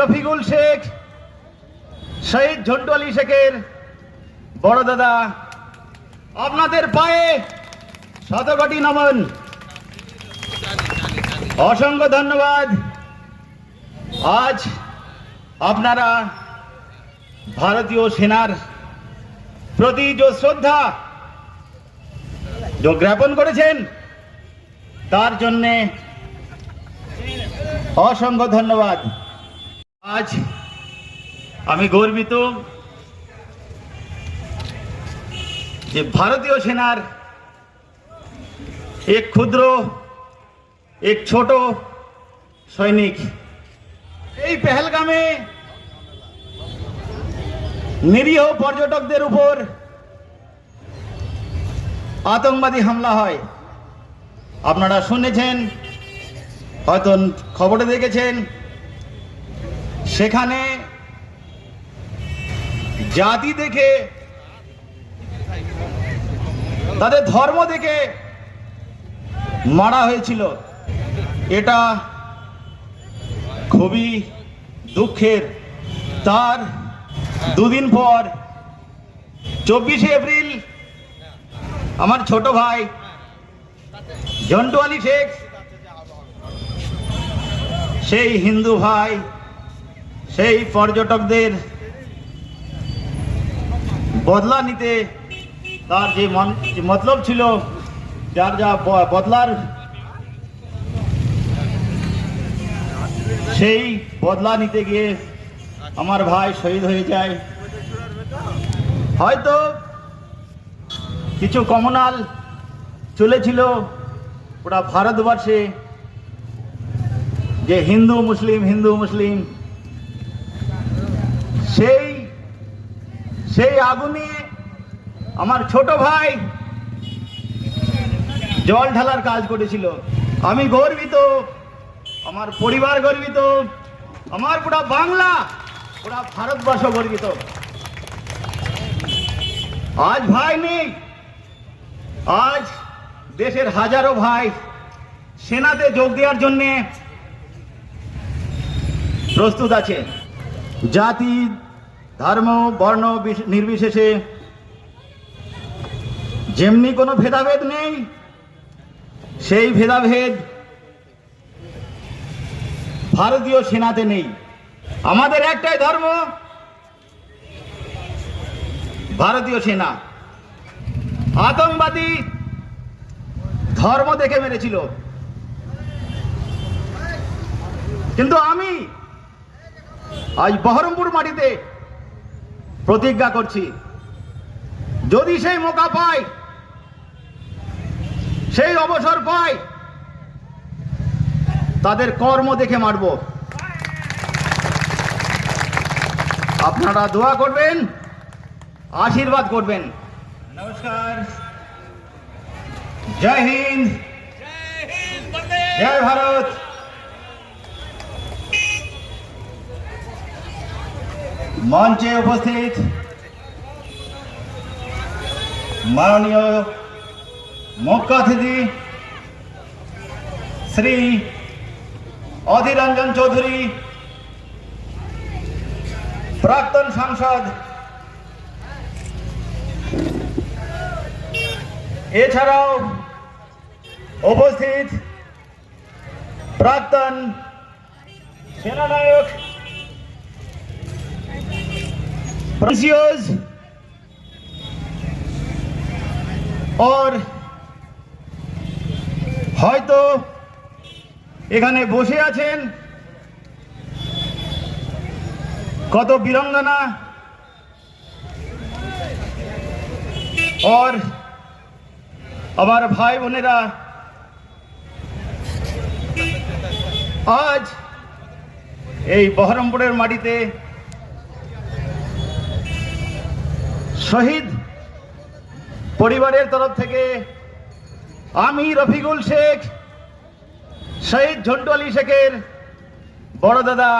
রফিকুল শেখ, শহীদ ঝন্টু আলী শেখের বড় দাদা, আপনাদের পায়ে শতকটি নমন। অসংখ্য ধন্যবাদ। আজ আপনারা ভারতীয় সেনার প্রতি যে শ্রদ্ধা যে জ্ঞাপন করেছেন, তার জন্যে অসংখ্য ধন্যবাদ। আজ আমি গর্বিত যে ভারতীয় সেনার এক ক্ষুদ্র, এক ছোট সৈনিক এই পেহেলগামে নিরীহ পর্যটকদের উপর আতঙ্কবাদী হামলা হয়। আপনারা শুনেছেন, হয়তো খবরে দেখেছেন সেখানে জাতি দেখে, তাদের ধর্ম দেখে মারা হয়েছিল। এটা খুবই দুঃখের। তার দুদিন পর চব্বিশে এপ্রিল আমার ছোট ভাই জন্টু আলী শেখ, সেই হিন্দু ভাই সেই পর্যটকদের বদলা নিতে তার যে মতলব ছিল, যার যা বদলার সেই বদলা নিতে গিয়ে আমার ভাই শহীদ হয়ে যায়। হয়তো কিছু কমনাল চলেছিল ওটা ভারতবর্ষে যে হিন্দু, মুসলিম হিন্দু, মুসলিম সেই সেই আগুনে আমার ছোট ভাই জল ঢালার কাজ করেছিল। আমি গর্বিত, আমার পরিবার গর্বিত, আমার পুরা বাংলা, পুরা ভারতবর্ষ গর্বিত। আজ ভাই নেই, আজ দেশের হাজারো ভাই সেনাতে যোগ দেওয়ার জন্যে প্রস্তুত আছে। জাতি ধর্ম, বর্ণ নির্বিশেষে। যেমনি কোনো ভেদাভেদ নেই, সেই ভেদাভেদ ভারতীয় সেনাতে নেই। আমাদের একটাই ধর্ম, ভারতীয় সেনা। আতঙ্কবাদী ধর্ম দেখে মেরেছিল। কিন্তু আমি আজ বহরমপুর মাটিতে প্রতিজ্ঞা করছি। যদি সেই মোকা পাই সেই অবসর পাই তাদের কর্ম দেখে মারব। আপনারা দোয়া করবেন আশীর্বাদ করবেন। নমস্কার। জয় হিন্দ। জয় ভারত। মঞ্চে উপস্থিত মাননীয় মুখ্য অতিথি শ্রী অধীরঞ্জন চৌধুরী প্রাক্তন সাংসদ। এছাড়াও উপস্থিত প্রাক্তন সেনানায়ক Precious ওর হয়তো এখানে বসে আছেন কত বীরঙ্গনা ওর আমার ভাই বোনেরা, আজ এই বহরমপুরের মাটিতে শহীদ পরিবারের তরফ থেকে আমি রফিকুল শেখ, শহীদ ঝন্টু আলী শেখের বড় দাদা,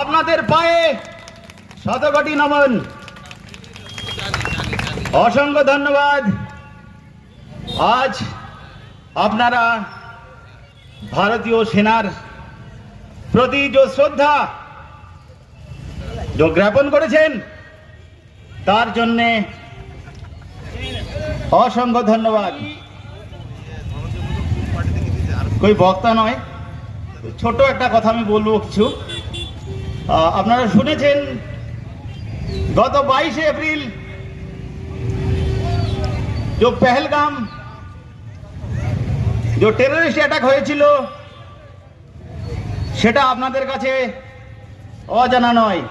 আপনাদের পায়ে শতকটি নমন। অসংখ্য ধন্যবাদ। আজ আপনারা ভারতীয় সেনার প্রতি যে শ্রদ্ধা জ্ঞাপন করেছেন তার জন্যে অসংখ্য ধন্যবাদ। কই, বক্তা নয়? ছোট একটা কথা আমি বলব কিছু। আপনারা শুনেছেন, গত বাইশে এপ্রিল যে পেহেলগাম, যে টেরোরিস্ট অ্যাটাক হয়েছিল, সেটা আপনাদের কাছে অজানা নয়।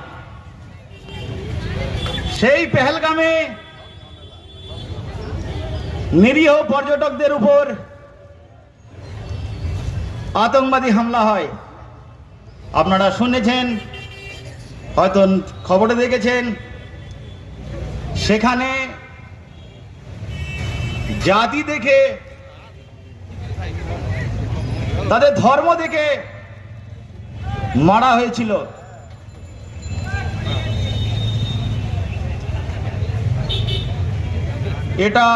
সেই পেহেলগামে নিরীহ পর্যটকদের উপর আতঙ্কবাদী হামলা হয়। আপনারা শুনেছেন, হয়তো খবরে দেখেছেন, সেখানে জাতি দেখে, তাদের ধর্ম দেখে মারা হয়েছিল। এটা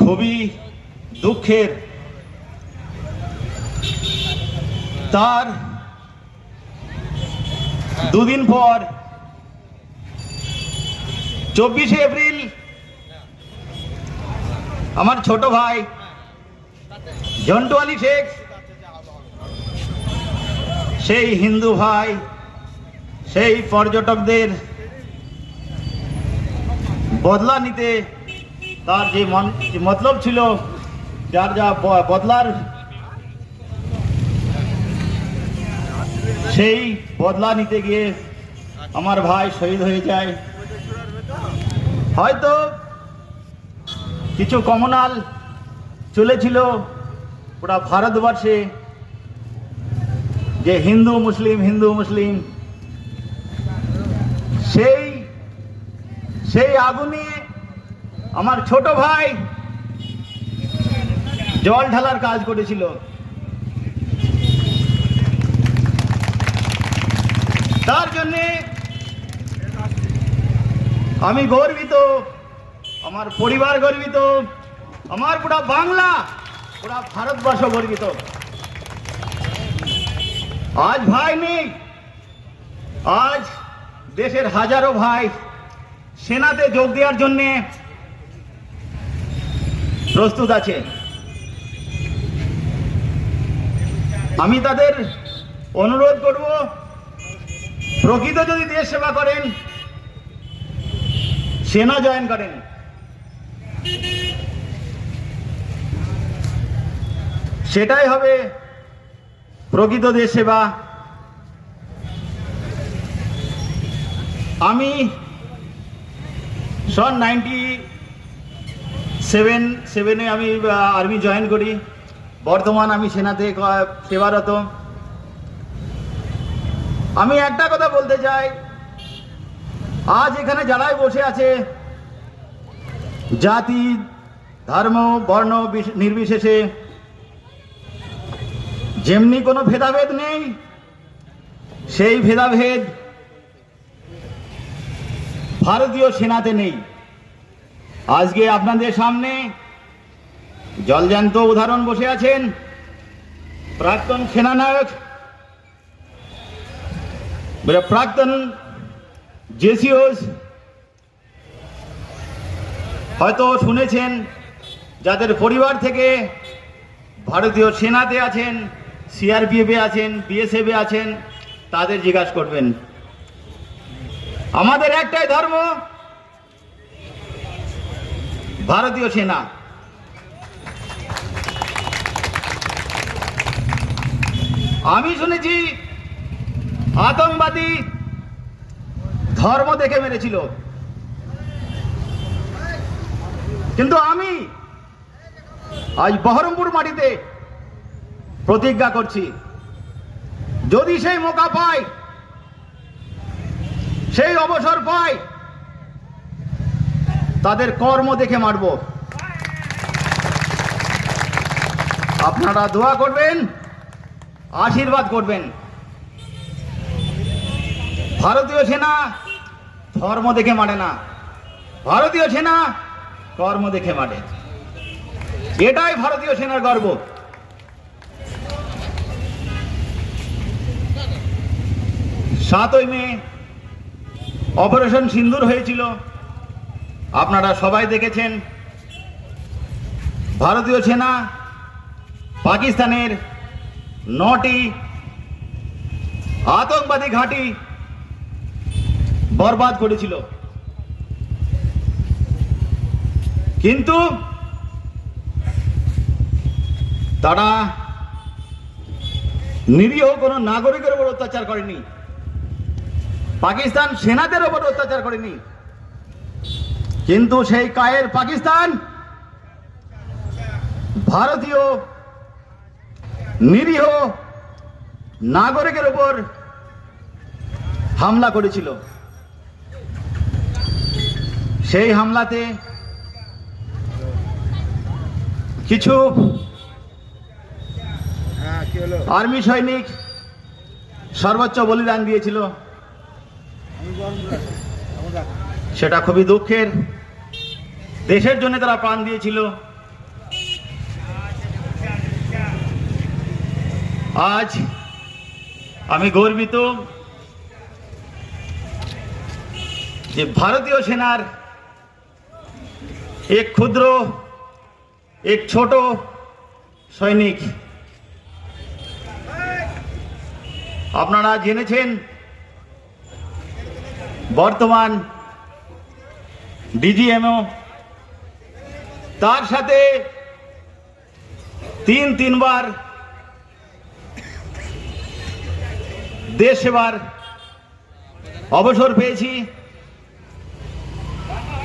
খুবই দুঃখের। তার দুদিন পর চব্বিশে এপ্রিল আমার ছোট ভাই জন্টু আলী শেখ, সেই হিন্দু ভাই, সেই পর্যটকদের বদলা নিতে তার যে মতলব ছিল, যার যা বদলার, সেই বদলা নিতে গিয়ে আমার ভাই শহীদ হয়ে যায়। হয়তো কিছু কমনাল চলেছিল পুরা ভারতবর্ষে, যে হিন্দু, মুসলিম হিন্দু, মুসলিম, সেই সেই আগুনে আমার ছোট ভাই জল ঢালার কাজ করেছিল। তার জন্যে আমি গর্বিত, আমার পরিবার গর্বিত, আমার পুরা বাংলা, পুরা ভারতবর্ষ গর্বিত। আজ ভাই নেই, আজ দেশের হাজারো ভাই সেনাতে যোগ দেওয়ার জন্যে প্রস্তুত আছে। আমি তাদের অনুরোধ করব, প্রকৃত যদি দেশ সেবা করেন, সেনা জয়েন করেন। সেটাই হবে প্রকৃত দেশ সেবা। আমি সন নাইনটি সেভেন, সেভেনে আমি আর্মি জয়েন করি। বর্তমান আমি সেনাতে সেবারত। আমি একটা কথা বলতে চাই। আজ এখানে যারাই বসে আছে, জাতি, ধর্ম, বর্ণ নির্বিশেষে, যেমনি কোনো ভেদাভেদ নেই, সেই ভেদাভেদ ভারতীয় সেনাতে নেই। আজকে আপনাদের সামনে জলজান্ত উদাহরণ বসে আছেন প্রাক্তন সেনানায়ক মানে প্রাক্তন জেসিওস। হয়তো শুনেছেন যাদের পরিবার থেকে ভারতীয় সেনাতে আছেন, সিআরপিএফে আছেন, বিএসএফে আছেন, তাদের জিজ্ঞাসা করবেন। আমাদের একটাই ধর্ম, ভারতীয় সেনা। আমি শুনেছি আতঙ্কবাদী ধর্ম দেখে মেরেছিল। কিন্তু আমি আজ বহরমপুর মাটিতে প্রতিজ্ঞা করছি, যদি সেই মোকা পাই সেই অবসর পাই। তাদের কর্ম দেখে মারব। আপনারা দোয়া করবেন, আশীর্বাদ করবেন। ভারতীয় সেনা ধর্ম দেখে মারে না। ভারতীয় সেনা কর্ম দেখে মারে। এটাই ভারতীয় সেনার গর্ব। সাতই মে অপারেশন সিন্দুর হয়েছিল। আপনারা সবাই দেখেছেন। ভারতীয় সেনা পাকিস্তানের নটি আতঙ্কবাদী ঘাঁটি বরবাদ করেছিল। কিন্তু তারা নিরীহ কোনো নাগরিকের উপর অত্যাচার করেনি। পাকিস্তান সেনাদের ওপর অত্যাচার করেনি। কিন্তু সেই কায়ের পাকিস্তান ভারতীয় নিরীহ নাগরিকের ওপর হামলা করেছিল। সেই হামলাতে কিছু হ্যাঁ আর্মি সৈনিক সর্বোচ্চ বলিদান দিয়েছিল আমি বন্ধ রাখো আমি রাখো সেটা খুবই দুঃখের। দেশের জন্য তারা প্রাণ দিয়েছিল। আজ আমি গর্বিত যে ভারতীয় সেনার এক ক্ষুদ্র, এক ছোট সৈনিক। আপনারা জেনেছেন বর্তমান ডিজিএমও, তার সাথে তিন তিনবার দেশ সেবার অবসর পেয়েছি।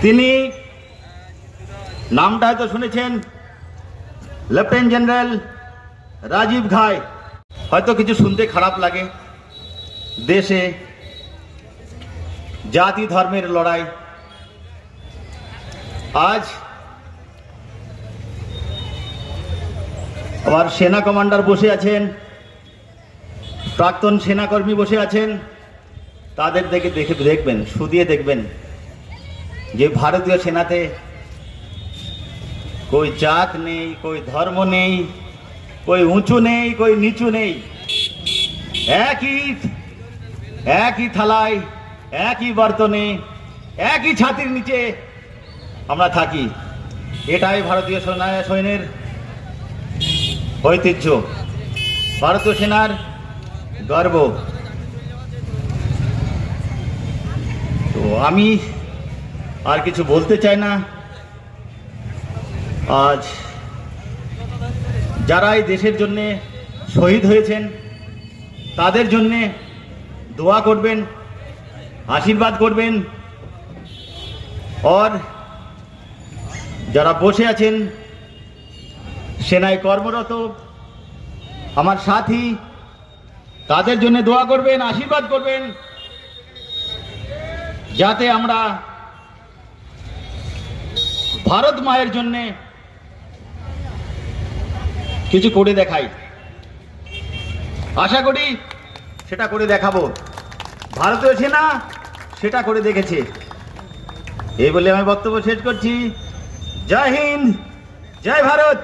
তিনি নামটা হয়তো শুনেছেন, লেফটেন্যান্ট জেনারেল রাজীব ঘাই। হয়তো কিছু শুনতে খারাপ লাগে। দেশে জাতি ধর্মের লড়াই। আজ আমার সেনা কমান্ডার বসে আছেন, প্রাক্তন সেনাকর্মী বসে আছেন, তাদের দেখে দেখে দেখবেন, শুধিয়ে দেখবেন যে ভারতীয় সেনাতে কই জাত নেই, কই ধর্ম নেই, কই উঁচু নেই, কই নিচু নেই। একই একই থালায় একই বর্তনে, একই ছাতির নিচে আমরা থাকি। এটাই ভারতীয় সেনা সৈন্যের ঐতিহ্য। ভারতীয় সেনার গর্ব। তো আমি আর কিছু বলতে চাই না। আজ যারা এই দেশের জন্যে শহীদ হয়েছেন, তাদের জন্যে দোয়া করবেন। আশীর্বাদ করবেন। আর যারা বসে আছেন, সেনায় কর্মরত, আমার সাথী, তাদের জন্য দোয়া করবেন, আশীর্বাদ করবেন, যাতে আমরা ভারত মায়ের জন্যে কিছু করে দেখাই। আশা করি সেটা করে দেখাবো। ভারতীয় সেনা সেটা করে দেখেছে। এই বলে আমি বক্তব্য শেষ করছি। জয় হিন্দ জয় ভারত।